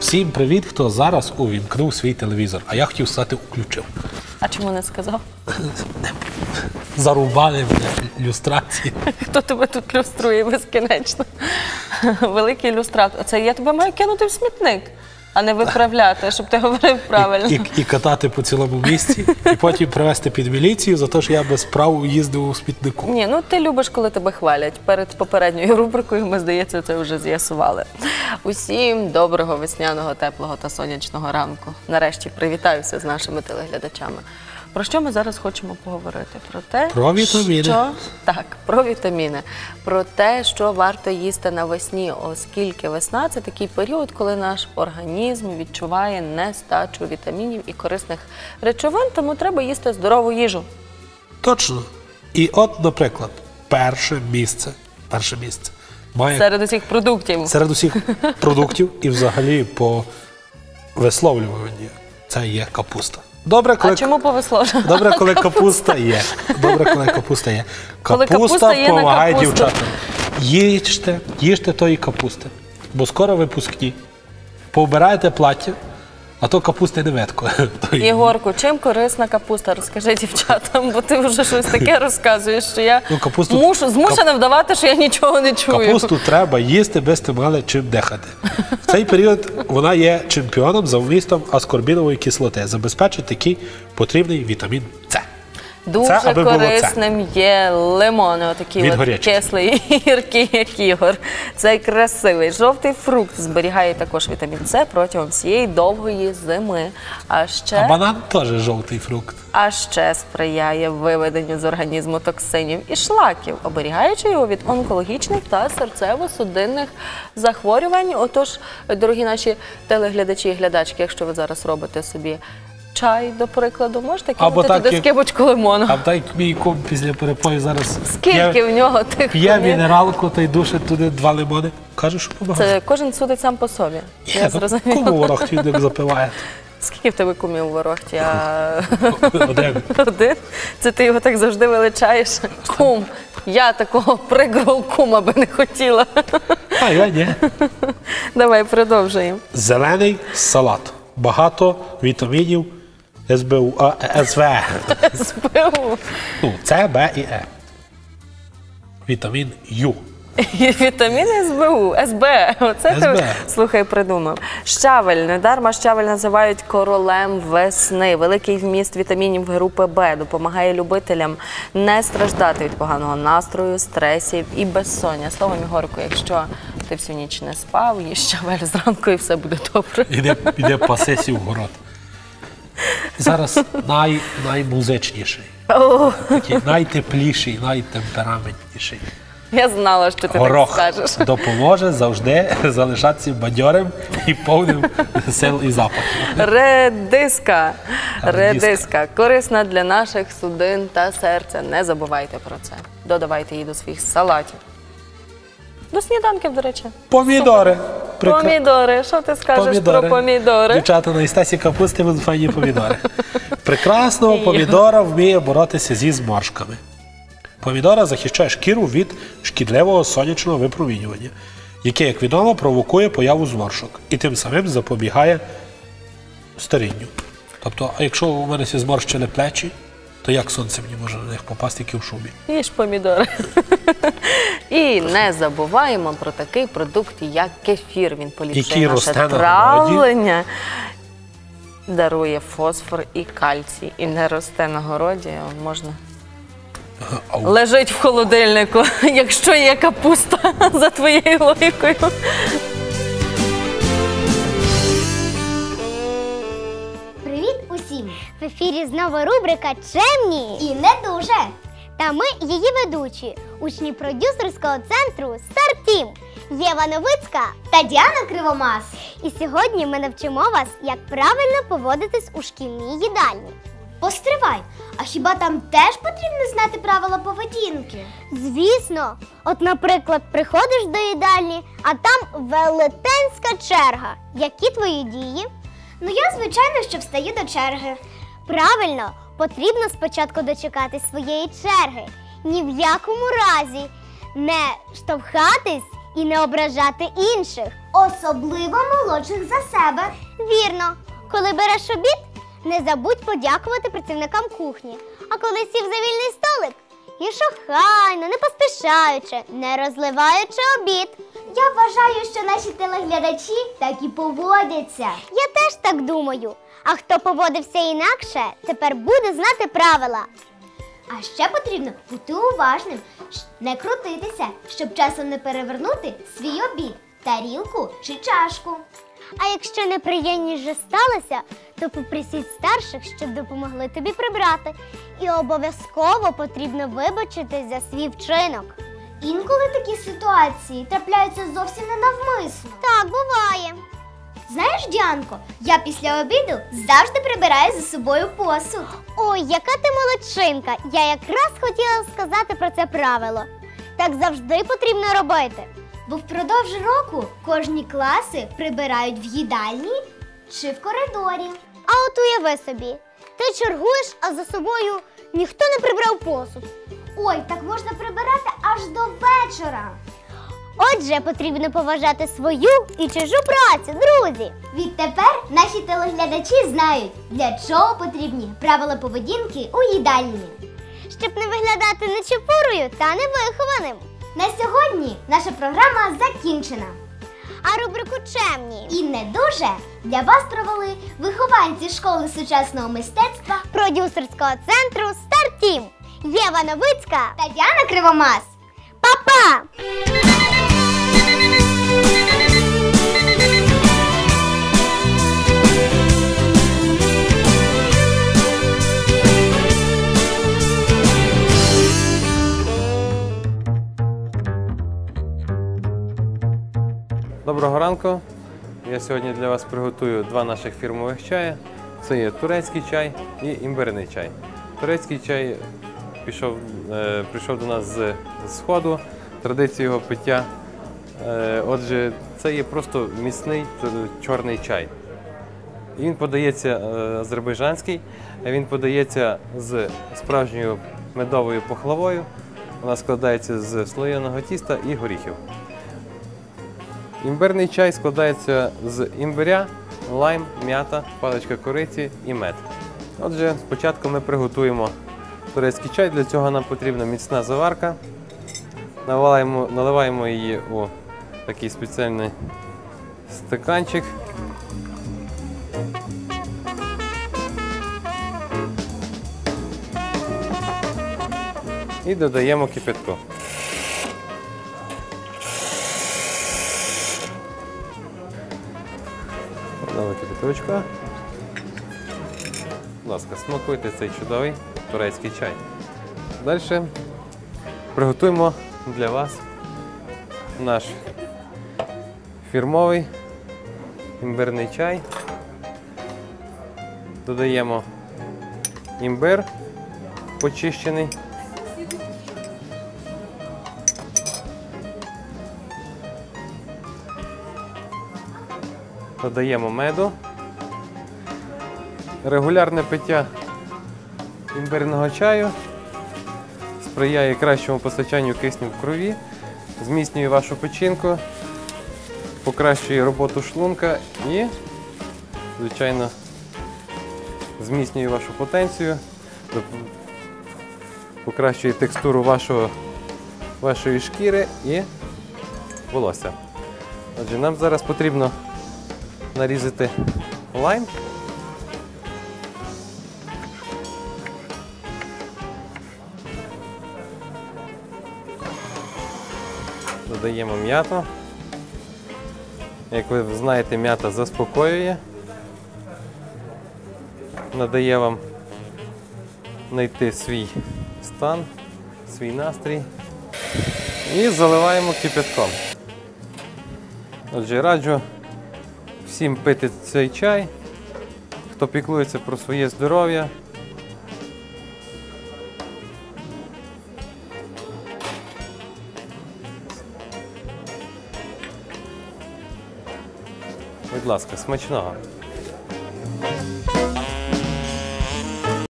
Всім привіт, хто зараз увімкнув свій телевізор. А я хотів сказати, уключив. А чому не сказав? Зарубали мене люстрації. Хто тебе тут люструє безкінечно? Великий ілюстратор. Це я тебе маю кинути в смітник, а не виправляти, щоб ти говорив правильно. І, і катати по цілому місці, і потім привезти під міліцію за те, що я без прав їздив у спітнику. Ні, ну ти любиш, коли тебе хвалять. Перед попередньою рубрикою ми, здається, це вже з'ясували. Усім доброго весняного, теплого та сонячного ранку. Нарешті привітаюся з нашими телеглядачами. Про що ми зараз хочемо поговорити? Про те, Про вітаміни. Що... Так, про вітаміни. Про те, що варто їсти навесні, оскільки весна це такий період, коли наш організм відчуває нестачу вітамінів і корисних речовин, тому треба їсти здорову їжу. Точно. І от, наприклад, перше місце. Перше місце має Серед усіх продуктів. серед усіх продуктів і взагалі по висловлюванню це є капуста. Добре, коли А чому повесло? Добре, коли капуста є. Добре, коли капуста є. Коли Капуста капуста є на допомагає капусту. дівчатам. Їжте, їжте тої капусти, бо скоро випускні. Повбирайте плаття, а то капуста не ветко. Єгорку, чим корисна капуста? Розкажи дівчатам, бо ти вже щось таке розказуєш, що я Ну, капусту- мушу, змушена вдавати, що я нічого не чую. Капусту треба їсти, без ти мали чим дихати. В цей період вона є чемпіоном за вмістом аскорбінової кислоти. Забезпечить такий потрібний вітамін. Дуже Це це. корисним є лимони, отакий Від от кислий гіркий, як ігор. Цей красивий жовтий фрукт зберігає також вітамін С протягом всієї довгої зими. А ще А банан теж жовтий фрукт. а ще сприяє виведенню з організму токсинів і шлаків, оберігаючи його від онкологічних та серцево-судинних захворювань. Отож, дорогі наші телеглядачі і глядачки, якщо ви зараз робите собі чай, до прикладу, можете кинути так, туди як- скибочку лимону. А так як мій кум після перепою зараз Скільки в нього тих п'є мінералку та й душить туди два лимони. Каже, що допомагає. Це кожен судить сам по собі. Я Кому зрозуміла. ворог запиває? Скільки в тебе кумів у ворогті? А... Один. Один? Це ти його так завжди величаєш? Кум. Я такого прикрого кума би не хотіла. А я ні. Давай продовжуємо. Зелений салат. Багато вітамінів СБУ, а, СВ. СПУ. Ну, С, Б і Е. Вітамін Ю. І Вітаміни СБУ, СБ. Оце СБ. ти слухай, придумав. Щавель. Недарма щавель називають королем весни. Великий вміст вітамінів групи Б допомагає любителям не страждати від поганого настрою, стресів і безсоння. Словом, Ігорку, якщо ти всю ніч не спав, їж щавель зранку і все буде добре. Іде, іде пасесі в город. Зараз най, наймузичніший, О, такий найтепліший, найтемпераментніший. я знала, що ти Горох так скажеш. допоможе завжди залишатися бадьорим і повним сил і запахів. Редиска. Редиска. Редиска. Корисна для наших судин та серця. Не забувайте про це. Додавайте її до своїх салатів. До сніданків, до речі. Помідори. Помідори. Що ти скажеш про помідори? Дівчата на істесі капусти будуть файні помідори. Прекрасного помідора вміє боротися зі зморшками. Помідора захищає шкіру від шкідливого сонячного випромінювання, яке, як відомо, провокує появу зморшок і тим самим запобігає старінню. Тобто, а якщо у мене зморщили плечі, то як сонце мені може на них попасти, які в шубі? Їж помідори. І не забуваємо про такий продукт, як кефір. Він Який поліпшує росте наше на травлення. Дарує фосфор і кальцій. І не росте на городі, можна Ау. лежить в холодильнику, якщо є капуста за твоєю логікою. Усім! В ефірі знову рубрика Чемні і не дуже. Та ми її ведучі, учні продюсерського центру Стартім Єва Новицька та Діана Кривомас. І сьогодні ми навчимо вас, як правильно поводитись у шкільній їдальні. Постривай, а хіба там теж потрібно знати правила поведінки? Звісно, от, наприклад, приходиш до їдальні, а там велетенська черга. Які твої дії? Ну я, звичайно, що встаю до черги. Правильно, потрібно спочатку дочекати своєї черги. Ні в якому разі не штовхатись і не ображати інших. Особливо молодших за себе. Вірно, коли береш обід, не забудь подякувати працівникам кухні. А коли сів за вільний столик, їж охайно, не поспішаючи, не розливаючи обід. Я вважаю, що наші телеглядачі так і поводяться. Я теж так думаю. А хто поводився інакше, тепер буде знати правила. А ще потрібно бути уважним, не крутитися, щоб часом не перевернути свій обід, тарілку чи чашку. А якщо неприємність вже сталося, то попросіть старших, щоб допомогли тобі прибрати. І обов'язково потрібно вибачитись за свій вчинок. Інколи такі ситуації трапляються зовсім ненавмисно. Так, буває. Знаєш, Діанко, я після обіду завжди прибираю за собою посуд. Ой, яка ти молодчинка! Я якраз хотіла сказати про це правило. Так завжди потрібно робити. Бо впродовж року кожні класи прибирають в їдальні чи в коридорі. А от уяви собі, ти чергуєш, а за собою ніхто не прибрав посуд. Ой, так можна прибирати аж до вечора. Отже, потрібно поважати свою і чужу працю, друзі. Відтепер наші телеглядачі знають, для чого потрібні правила поведінки у їдальні. Щоб не виглядати нечепурою та невихованим. На сьогодні наша програма закінчена. А рубрику чемні І не дуже для вас провели вихованці школи сучасного мистецтва продюсерського центру Стартім Єва Новицька. та Діана Кривомас. Па-па! Ранку. Я сьогодні для вас приготую два наших фірмових чаї. Це є турецький чай і імбирний чай. Турецький чай пішов, е, прийшов до нас з сходу, традиція його пиття. Е, отже, це є просто міцний чорний чай. Він подається е, азербайджанський, він подається з справжньою медовою пахлавою. Вона складається з слоєного тіста і горіхів. Імбирний чай складається з імбиря, лайм, м'ята, паличка кориці і мед. Отже, спочатку ми приготуємо турецький чай. Для цього нам потрібна міцна заварка. Наливаємо, наливаємо її у такий спеціальний стаканчик. І додаємо кипятку. Додали. Будь ласка, смакуйте цей чудовий турецький чай. Далі приготуємо для вас наш фірмовий імбирний чай. Додаємо імбир почищений. Додаємо меду. Регулярне пиття імбирного чаю сприяє кращому постачанню кисню в крові, зміцнює вашу печінку, покращує роботу шлунка і, звичайно, зміцнює вашу потенцію, покращує текстуру вашого, вашої шкіри і волосся. Отже, нам зараз потрібно нарізати лайм. Додаємо м'яту. Як ви знаєте, м'ята заспокоює, надає вам знайти свій стан, свій настрій. І заливаємо кипятком. Отже, раджу всім пити цей чай, хто піклується про своє здоров'я. Будь ласка, смачного.